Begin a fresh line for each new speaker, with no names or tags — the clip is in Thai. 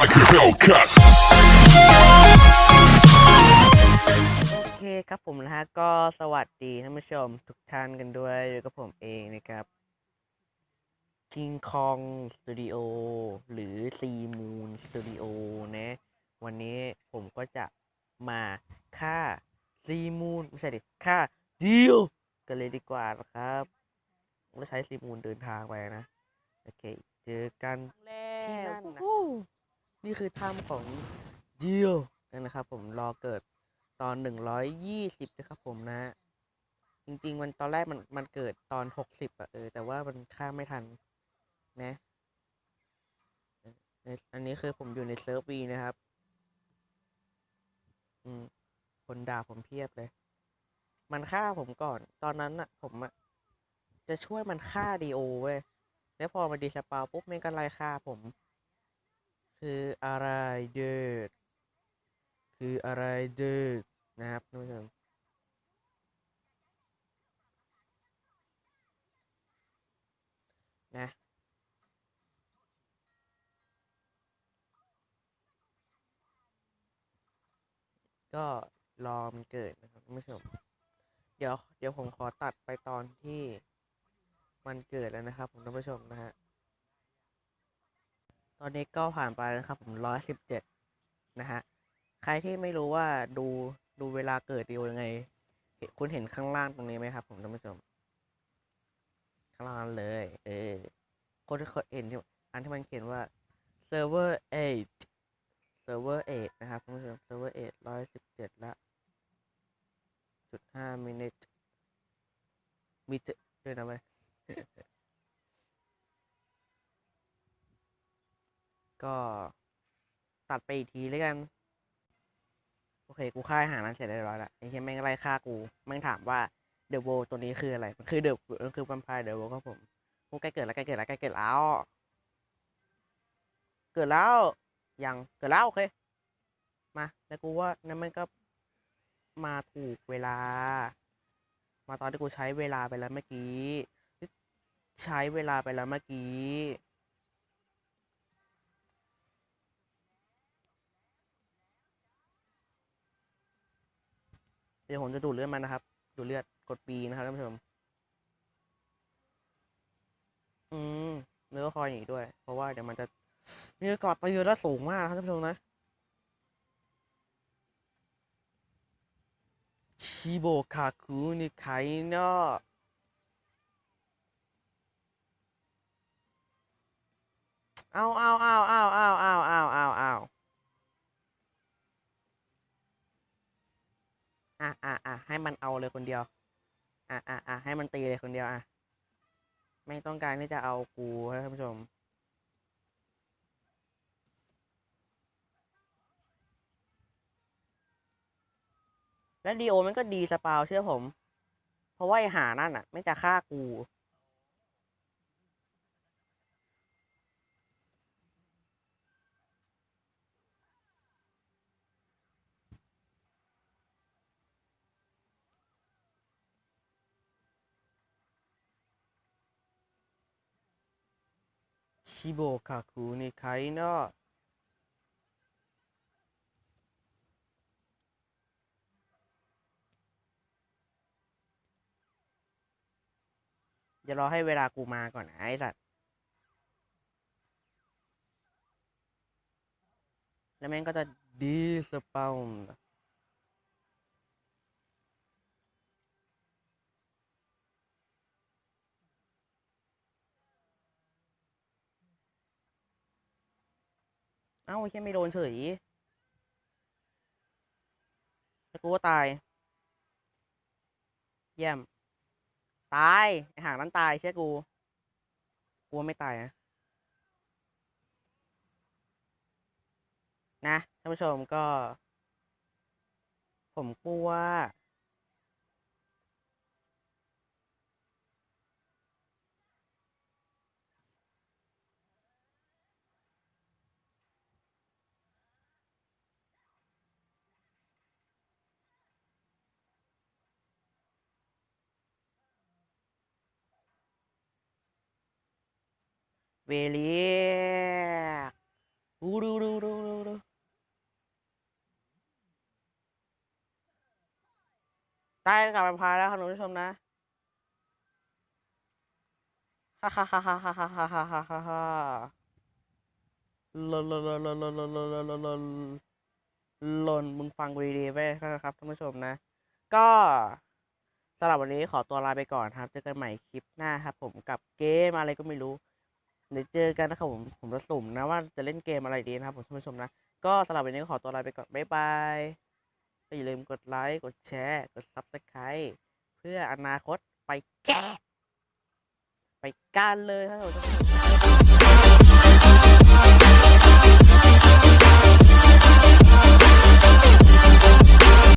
like a Hellcat.
โอเคครับผมนะฮะก็สวัสดีท่านผู้ชมทุกท่านกันด้วยอยู่กับผมเองนะครับ King Kong Studio หรือ C Moon Studio นะ วันนี้ผมก็จะมาฆ่า C Moon ไม่ใช่ดิฆ่าดิวกันเลยดีกว่านะครับผมจะใช้ C Moon เดินทางไปนะ โอเค เจอกันที่นั่นนะ นี่คือถ้ำของดิวนะครับผมรอเกิดตอนหนึ่งร้อยยี่สิบนะครับผมนะ จริง ๆ มันตอนแรกมันมันเกิดตอนหกสิบอะเออแต่ว่ามันข้ามไม่ทันนะอันนี้คือผมอยู่ในเซิร์ฟวีนะครับ อืม คนด่าผมเพียบเลย มันฆ่าผมก่อน ตอนนั้นอะผมอะจะช่วยมันฆ่าดีโอเว้ย แล้วพอมาดีสปาวปุ๊บแม่งก็ไล่ฆ่าผม คืออะไรเดิดคืออะไรเดิดนะครับท่านผู้ชมนะก็รอมันเกิดนะครับท่านผู้ชม เดี๋ยวเดี๋ยวผมขอตัดไปตอนที่มันเกิดแล้วนะครับผมท่านผู้ชมนะฮะ อนนี้ก็ผ่านไปนะครับผมร้อยสิบเจ็ดนะฮะ ใครที่ไม่รู้ว่าดูดูเวลาเกิดดียังไง คุณเห็นข้างล่างตรงนี้ไหมครับ ผมท่านผู้ชม ข้างล่างเลย เออคนที่เคยเห็นที่อันที่มันเขียนว่า server 8 server 8นะครับท่านผู้ชม server 8ร้อยสิบเจ็ดละจุดห้า minute มีเจด้วยนะเว้ย ก็ตัดไปอีกทีแล้วกัน โอเค กูฆ่าอาหานั้นเสร็จเรียบร้อยแล้วไอ้เหี้ยแม่งไล่ฆ่ากูแม่งถามว่าเดอะโวตัวนี้คืออะไร มันคือเดอะมันคือพัมพายเดอะโวครับผมกูใกล้เกิดแล้วใกล้เกิดแล้วใกล้เกิดแล้ว เกิดแล้ว ยังเกิดแล้วโอเค มา แล้วกูว่านั่นมันก็มาถูกเวลา มาตอนที่กูใช้เวลาไปแล้วเมื่อกี้ ใช้เวลาไปแล้วเมื่อกี้ เดี๋ยวผมจะดูดเลือดมันนะครับ ดูดเลือดกดปีนะครับท่านผู้ชม อืมเนื้อคอยอย่างนี้ด้วย เพราะว่าเดี๋ยวมันจะเนื้อกอดตัวเยอะและสูงมากนะครับท่านผู้ชมนะชิโบคาคุนิไคเนาะเอาเอาเอาเอาเอาเอาเอา ให้มันเอาเลยคนเดียว อะอะอะให้มันตีเลยคนเดียวอะ ไม่ต้องการที่จะเอากูนะท่านผู้ชม และดีโอมันก็ดีสปาวเชื่อผม เพราะว่าไอหานั่นอะ ไม่จะฆ่ากู ชิโบคาคุนี่ใครเนาะอย่ารอให้เวลากูมาก่อนนะไอ้สัตว์ แล้วแม่งก็จะดีสเปา เอ้าแค่ไม่โดนเฉยแล้วกูก็ตาย เยี่ยม ตายไอห่างนั้นตายเชื่อกูกลัวไม่ตายนะนะท่านผู้ชมก็ ผมกลัว เวเลียดูดูดูดูดูดูใต้กลับมาพายแล้วคุณผู้ชมนะฮ่าฮ่าฮ่าฮ่าฮ่าฮ่าฮ่าฮ่าฮ่าฮ่าฮ่าลนลนลนลนลนลนลนลนลนลนลนมึงฟังกูดีไว้นะครับท่านผู้ชมนะ ก็สำหรับวันนี้ขอตัวลาไปก่อนครับ เจอกันใหม่คลิปหน้าครับผมกับเกมอะไรก็ไม่รู้ เดี๋ยวเจอกันนะครับผม ผมจะสุ่มนะว่าจะเล่นเกมอะไรดีนะครับผมท่านผู้ชมนะ ก็สำหรับวันนี้ก็ขอตัวลาไปก่อน บ๊ายบายก็อย่าลืมกดไลค์ กดแชร์ กดซับสไคร b ์เพื่ออนาคตไปแก้ไปกันเลยครับผม